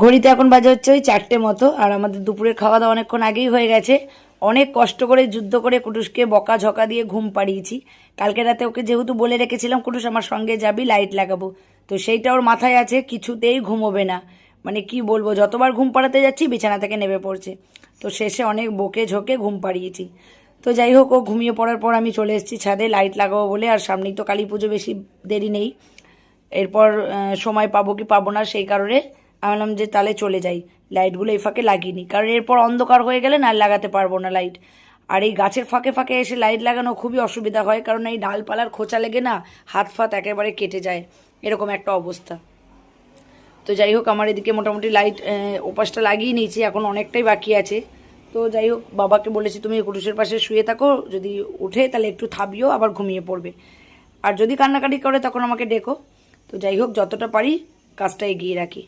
ঘড়িতে এখন বাজে হচ্ছে ওই চারটে মতো, আর আমাদের দুপুরের খাওয়া দাওয়া অনেকক্ষণ আগেই হয়ে গেছে। অনেক কষ্ট করে যুদ্ধ করে কুটুসকে বকা ঝকা দিয়ে ঘুম পাড়িয়েছি। কালকে রাতে ওকে যেহেতু বলে রেখেছিলাম, কুটুস আমার সঙ্গে যাবি, লাইট লাগাবো। তো সেইটা ওর মাথায় আছে, কিছুতেই ঘুমোবে না। মানে কি বলব, যতবার ঘুম পাড়াতে যাচ্ছি, বিছানা থেকে নেমে পড়ছে। তো শেষে অনেক বকে ঝোঁকে ঘুম পাড়িয়েছি। তো যাই হোক, ও ঘুমিয়ে পড়ার পর আমি চলে এসেছি ছাদে, লাইট লাগাবো বলে, আর সামনেই তো কালী পুজো বেশি দেরি নেই। এরপর সময় পাবো কি পাবো না, সেই কারণে আমি বললাম যে তাহলে চলে যাই। লাইটগুলো এই ফাঁকে লাগিয়ে নিই কারণ এরপর অন্ধকার হয়ে গেলে না লাগাতে পারব না লাইট আর এই গাছের ফাঁকে ফাঁকে এসে লাইট লাগানো খুবই অসুবিধা হয়, কারণ এই ডালপালার খোঁচা লেগে না হাত ফাত একেবারে কেটে যায়। এরকম একটা অবস্থা। তো যাই হোক, আমার এদিকে মোটামুটি লাইট ওপাশটা লাগিয়ে নিয়েছি, এখন অনেকটাই বাকি আছে। তো যাই হোক, বাবাকে বলেছি, তুমি কুটুসের পাশে শুয়ে থাকো, যদি উঠে তাহলে একটু থাবিও আবার ঘুমিয়ে পড়বে। আর যদি কান্নাকাটি করে, তখন আমাকে ডেকো। তো যাই হোক, যতটা পারি, কাজটা এগিয়ে রাখি।